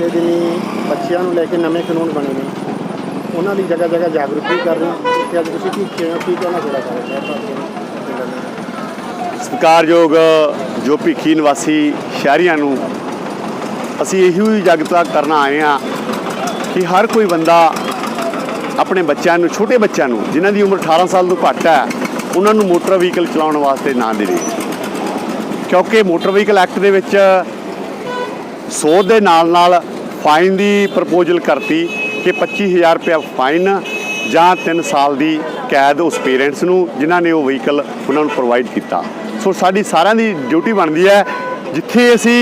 ਪਿਛਲੇ ਦਿਨੀ ਬੱਚਿਆਂ ਨੂੰ ਲੈ ਕੇ ਨਵੇਂ ਕਾਨੂੰਨ ਬਣੇ ਨੇ, ਉਹਨਾਂ ਦੀ ਜਗ੍ਹਾ ਜਗ੍ਹਾ ਜਾਗਰੂਕ ਕਰ ਰਹੇ ਕਿ ਅੱਜ ਤੁਸੀਂ ਕੀ ਕਿਹਾ, ਕੀ ਕਹਿਣਾ ਚਾਹੁੰਦਾ ਸਾਰੇ ਸਤਿਕਾਰਯੋਗ ਜੋ ਭਿੱਖੀ ਨਿਵਾਸੀ ਸ਼ਹਿਰੀਆਂ ਨੂੰ, ਅਸੀਂ ਇਹੋ ਹੀ ਜਾਗਰੂਕਤਾ ਕਰਨ ਆਏ ਆ ਕਿ ਹਰ ਕੋਈ ਬੰਦਾ ਆਪਣੇ ਬੱਚਿਆਂ ਨੂੰ, ਛੋਟੇ ਬੱਚਿਆਂ ਨੂੰ, ਜਿਨ੍ਹਾਂ ਦੀ ਉਮਰ 18 ਸਾਲ ਤੋਂ ਘੱਟ ਹੈ, ਉਹਨਾਂ ਨੂੰ ਮੋਟਰ ਵਹੀਕਲ ਚਲਾਉਣ ਵਾਸਤੇ ਨਾ ਦੇਵੇ। ਕਿਉਂਕਿ ਮੋਟਰ ਵਹੀਕਲ ਐਕਟ ਦੇ ਵਿੱਚ ਸੋਧ ਦੇ ਨਾਲ ਨਾਲ ਫਾਈਨ ਦੀ ਪ੍ਰਪੋਜ਼ਲ ਕਰਤੀ ਕਿ 25000 ਰੁਪਏ ਫਾਈਨ ਜਾਂ 3 ਸਾਲ ਦੀ ਕੈਦ ਉਸ ਪੇਰੈਂਟਸ ਨੂੰ, ਜਿਨ੍ਹਾਂ ਨੇ ਉਹ ਵਹੀਕਲ ਉਹਨਾਂ ਨੂੰ ਪ੍ਰੋਵਾਈਡ ਕੀਤਾ। ਸੋ ਸਾਡੀ ਸਾਰਿਆਂ ਦੀ ਡਿਊਟੀ ਬਣਦੀ ਹੈ। ਜਿੱਥੇ ਅਸੀਂ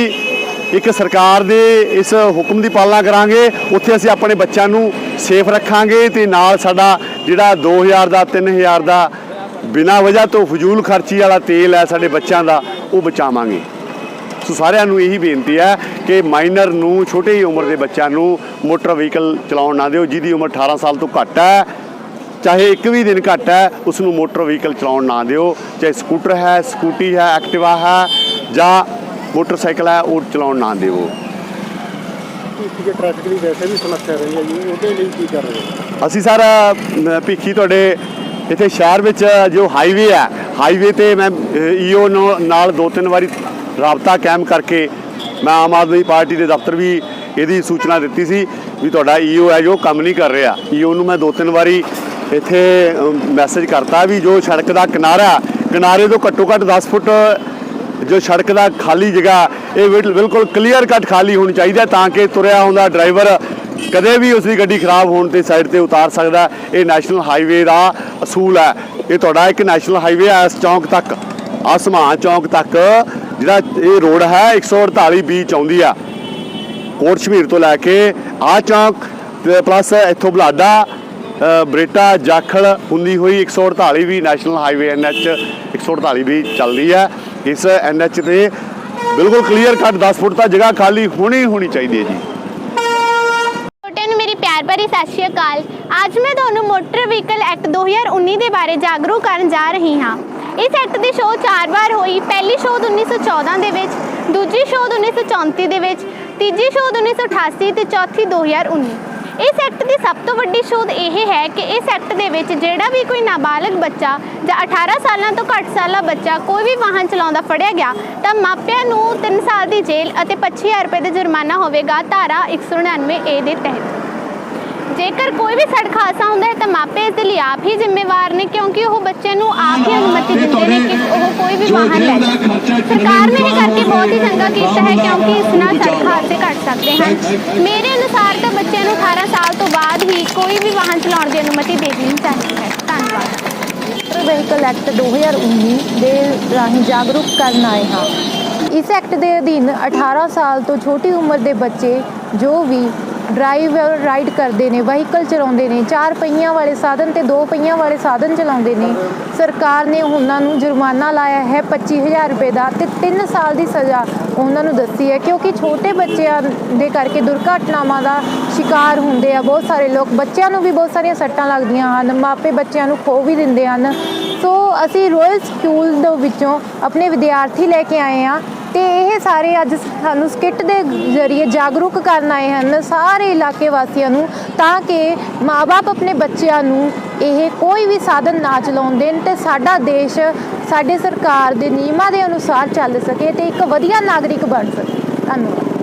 ਇੱਕ ਸਰਕਾਰ ਦੇ ਇਸ ਹੁਕਮ ਦੀ ਪਾਲਣਾ ਕਰਾਂਗੇ, ਉੱਥੇ ਅਸੀਂ ਆਪਣੇ ਬੱਚਿਆਂ ਨੂੰ ਸੇਫ ਰੱਖਾਂਗੇ ਤੇ ਨਾਲ ਸਾਡਾ ਜਿਹੜਾ 2000 ਦਾ 3000 ਦਾ ਬਿਨਾਂ ਵਜ੍ਹਾ ਤੋਂ ਫਜ਼ੂਲ ਖਰਚੀ ਵਾਲਾ ਤੇਲ ਹੈ ਸਾਡੇ ਬੱਚਿਆਂ ਦਾ, ਉਹ ਬਚਾਵਾਂਗੇ। ਸੋ ਸਾਰਿਆਂ ਨੂੰ ਇਹੀ ਬੇਨਤੀ ਹੈ ਕਿ ਮਾਈਨਰ ਨੂੰ ਛੋਟੀ ਹੀ ਉਮਰ ਦੇ ਬੱਚਿਆਂ ਨੂੰ ਮੋਟਰ ਵਹੀਕਲ ਚਲਾਉਣ ਨਾ ਦਿਓ ਜਿਹਦੀ ਉਮਰ 18 ਸਾਲ ਤੋਂ ਘੱਟ ਹੈ ਚਾਹੇ ਇੱਕ ਵੀ ਦਿਨ ਘੱਟ ਹੈ ਉਸ ਨੂੰ ਮੋਟਰ ਵਹੀਕਲ ਚਲਾਉਣ ਨਾ ਦਿਓ। ਚਾਹੇ ਸਕੂਟਰ ਹੈ ਸਕੂਟੀ ਹੈ ਐਕਟਿਵਾ ਹੈ ਜਾਂ ਮੋਟਰਸਾਈਕਲ ਹੈ ਉਹ ਚਲਾਉਣ ਨਾ ਦਿਓ। ਇੱਥੇ ਜੇ ਟ੍ਰੈਫਿਕ ਦੀ ਵੈਸੇ ਵੀ ਸਮੱਸਿਆ ਰਹੀ ਹੈ ਜੀ ਉਹਦੇ ਲਈ ਕੀ ਕਰ ਰਹੇ ਹੋ? ਅਸੀਂ ਸਰ ਭਿੱਖੀ ਤੁਹਾਡੇ ਇੱਥੇ ਸ਼ਹਿਰ ਵਿੱਚ ਜੋ ਹਾਈਵੇ ਹੈ ਹਾਈਵੇ ਤੇ ਮੈਂ ਈਓ ਨਾਲ ਦੋ ਤਿੰਨ ਵਾਰੀ ਰਾਬਤਾ ਕਾਇਮ ਕਰਕੇ ਮੈਂ ਆਮ ਆਦਮੀ ਪਾਰਟੀ ਦੇ ਦਫ਼ਤਰ ਵੀ ਇਹਦੀ ਸੂਚਨਾ ਦਿੱਤੀ ਸੀ ਵੀ ਤੁਹਾਡਾ ਈਓ ਹੈ, ਜੋ ਕੰਮ ਨਹੀਂ ਕਰ ਰਿਹਾ। ਈਓ ਨੂੰ ਮੈਂ ਦੋ ਤਿੰਨ ਵਾਰੀ ਇੱਥੇ ਮੈਸੇਜ ਕਰਤਾ ਵੀ ਜੋ ਸੜਕ ਦਾ ਕਿਨਾਰਾ, ਕਿਨਾਰੇ ਤੋਂ ਘੱਟੋ ਘੱਟ 10 ਫੁੱਟ, ਜੋ ਸੜਕ ਦਾ ਖਾਲੀ ਜਗ੍ਹਾ, ਇਹ ਬਿਲ- ਬਿਲਕੁਲ ਕਲੀਅਰ ਕੱਟ ਖਾਲੀ ਹੋਣੀ ਚਾਹੀਦਾ ਤਾਂ ਕਿ ਤੁਰਿਆ ਹੁੰਦਾ ਡਰਾਈਵਰ ਕਦੇ ਵੀ ਉਸ ਦੀ ਗੱਡੀ ਖਰਾਬ ਹੋਣ ਤੇ ਸਾਈਡ ਤੇ ਉਤਾਰ ਸਕਦਾ। ਇਹ ਨੈਸ਼ਨਲ ਹਾਈਵੇ ਦਾ ਅਸੂਲ ਹੈ। ਇਹ ਤੁਹਾਡਾ ਇੱਕ ਨੈਸ਼ਨਲ ਹਾਈਵੇ ਹੈ, ਇਸ ਚੌਂਕ ਤੱਕ, ਆਸਮਾਨ ਚੌਂਕ ਤੱਕ। ਜਿਹੜਾ ਇਹ ਰੋਡ ਹੈ 148 ਬੀ ਚ ਆ। ਕੋਟ ਸ਼ਮੀਰ ਤੋਂ ਲੈ ਕੇ ਆ ਚੌਂਕ ਪਲੱਸ ਇੱਥੋਂ ਬਲਾਡਾ ਬਰੇਟਾ, ਜਾਖਲ ਹੁੰਦੀ ਹੋਈ 148 ਵੀ ਨੈਸ਼ਨਲ ਹਾਈਵੇ ਐਨਐਚ 148 ਵੀ ਚੱਲਦੀ ਹੈ ਇਸ ਐਨਐਚ ਤੇ ਬਿਲਕੁਲ ਕਲੀਅਰ ਕੱਟ 10 ਫੁੱਟ ਤਾਂ ਜਗ੍ਹਾ ਖਾਲੀ ਹੋਣੀ ਹੋਣੀ ਚਾਹੀਦੀ ਹੈ ਜੀ। ਮੇਰੀ ਪਿਆਰ ਭਰੀ ਸਤਿ ਸ਼੍ਰੀ ਅਕਾਲ। ਅੱਜ ਮੈਂ ਤੁਹਾਨੂੰ ਮੋਟਰ ਵਹੀਕਲ ਐਕਟ 2019 ਦੇ ਬਾਰੇ ਜਾਗਰੂਕ ਕਰਨ ਜਾ ਰਹੀ ਹਾਂ। ਇਸ ਐਕਟ ਦੀ ਸ਼ੋਅ ਚਾਰ ਵਾਰ ਹੋਈ। ਪਹਿਲੀ ਸ਼ੋਅ 1914 ਦੇ ਵਿੱਚ, ਦੂਜੀ ਸ਼ੋਅ 1934 ਦੇ ਵਿੱਚ, ਤੀਜੀ ਸ਼ੋਅ 1988 ਤੇ ਚੌਥੀ 2019 ਇਸ ਐਕਟ ਦੀ ਸਭ ਤੋਂ ਵੱਡੀ ਸ਼ੋਧ ਇਹ ਹੈ ਕਿ ਇਸ ਐਕਟ ਦੇ ਵਿੱਚ ਜਿਹੜਾ ਵੀ ਕੋਈ ਨਾਬਾਲਗ ਬੱਚਾ ਜਾਂ 18 ਸਾਲਾਂ ਤੋਂ ਘੱਟ ਸਾਲਾ ਬੱਚਾ ਕੋਈ ਵੀ ਵਾਹਨ ਚਲਾਉਂਦਾ ਫੜਿਆ ਗਿਆ, ਤਾਂ ਮਾਪਿਆਂ ਨੂੰ 3 ਸਾਲ ਦੀ ਜੇਲ੍ਹ ਅਤੇ 25000 ਰੁਪਏ ਦਾ ਜੁਰਮਾਨਾ ਹੋਵੇਗਾ ਧਾਰਾ 199 ਏ ਦੇ ਤਹਿਤ। ਜੇਕਰ ਕੋਈ ਵੀ ਸੜਕ ਹਾਦਸਾ ਹੁੰਦਾ ਹੈ ਤਾਂ ਮਾਪੇ ਇਸ ਦੇ ਲਈ ਆਪ ਹੀ ਜ਼ਿੰਮੇਵਾਰ ਨੇ ਕਿਉਂਕਿ ਉਹ ਬੱਚੇ ਨੂੰ ਆਪ ਹੀ ਅਨੁਮਤੀ ਦਿੰਦੇ ਨੇ ਕਿ ਉਹ ਕੋਈ ਵੀ ਵਾਹਨ ਲੈ ਸਰਕਾਰ ਨੇ ਇਹ ਕਰਕੇ ਬਹੁਤ ਹੀ ਚੰਗਾ ਕੀਤਾ ਹੈ ਕਿਉਂਕਿ ਇਸ ਨਾਲ ਸੜਕ ਹਾਦਸੇ ਘਟ ਸਕਦੇ ਹਨ। ਮੇਰੇ ਅਨੁਸਾਰ ਤਾਂ ਬੱਚਿਆਂ ਨੂੰ 18 ਸਾਲ ਤੋਂ ਬਾਅਦ ਹੀ ਕੋਈ ਵੀ ਵਾਹਨ ਚਲਾਉਣ ਦੀ ਅਨੁਮਤੀ ਦੇ ਦੇਣੀ ਚਾਹੀਦੀ ਹੈ। ਧੰਨਵਾਦ। ਮੋਟਰ ਵਹੀਕਲ ਐਕਟ 2019 ਦੇ ਰਾਹੀਂ ਜਾਗਰੂਕ ਕਰਨ ਆਏ ਹਾਂ। ਇਸ ਐਕਟ ਦੇ ਅਧੀਨ 18 ਸਾਲ ਤੋਂ ਛੋਟੀ ਉਮਰ ਦੇ ਬੱਚੇ ਜੋ ਵੀ ਡਰਾਈਵ ਰਾਈਡ ਕਰਦੇ ਨੇ, ਵਹੀਕਲ ਚਲਾਉਂਦੇ ਨੇ, ਚਾਰ ਪਹੀਆਂ ਵਾਲੇ ਸਾਧਨ ਤੇ ਦੋ ਪਹੀਆਂ ਵਾਲੇ ਸਾਧਨ ਚਲਾਉਂਦੇ ਨੇ। ਸਰਕਾਰ ਨੇ ਉਹਨਾਂ ਨੂੰ ਜੁਰਮਾਨਾ ਲਾਇਆ ਹੈ 25000 ਰੁਪਏ ਦਾ ਤੇ 3 ਸਾਲ ਦੀ ਸਜ਼ਾ ਉਹਨਾਂ ਨੂੰ ਦੱਸੀ ਹੈ, ਕਿਉਂਕਿ ਛੋਟੇ ਬੱਚਿਆਂ ਦੇ ਕਰਕੇ ਦੁਰਘਟਨਾਵਾਂ ਦਾ ਸ਼ਿਕਾਰ ਹੁੰਦੇ ਆ ਬਹੁਤ ਸਾਰੇ ਲੋਕ। ਬੱਚਿਆਂ ਨੂੰ ਵੀ ਬਹੁਤ ਸਾਰੀਆਂ ਸੱਟਾਂ ਲੱਗਦੀਆਂ ਹਨ, ਮਾਪੇ ਬੱਚਿਆਂ ਨੂੰ ਖੋ ਵੀ ਦਿੰਦੇ ਹਨ। ਸੋ ਅਸੀਂ ਰਾਇਲ ਸਕੂਲ ਦੇ ਵਿੱਚੋਂ ਆਪਣੇ ਵਿਦਿਆਰਥੀ ਲੈ ਕੇ ਆਏ ਆ ਤੇ ਇਹ ਸਾਰੇ ਅੱਜ ਸਾਨੂੰ ਸਕਿੱਟ ਦੇ ਜ਼ਰੀਏ ਜਾਗਰੂਕ ਕਰਨ ਆਏ ਹਨ ਸਾਰੇ ਇਲਾਕੇ ਵਾਸੀਆਂ ਨੂੰ ਤਾਂ ਕਿ ਮਾਪੇ ਆਪਣੇ ਬੱਚਿਆਂ ਨੂੰ ਇਹ ਕੋਈ ਵੀ ਸਾਧਨ ਨਾ ਚਲਾਉਣ ਦੇਣ ਤੇ ਸਾਡਾ ਦੇਸ਼, ਸਾਡੇ ਸਰਕਾਰ ਦੇ ਨਿਯਮਾਂ ਦੇ ਅਨੁਸਾਰ ਚੱਲ ਸਕੇ ਤੇ ਇੱਕ ਵਧੀਆ ਨਾਗਰਿਕ ਬਣ ਸਕੇ। ਧੰਨਵਾਦ।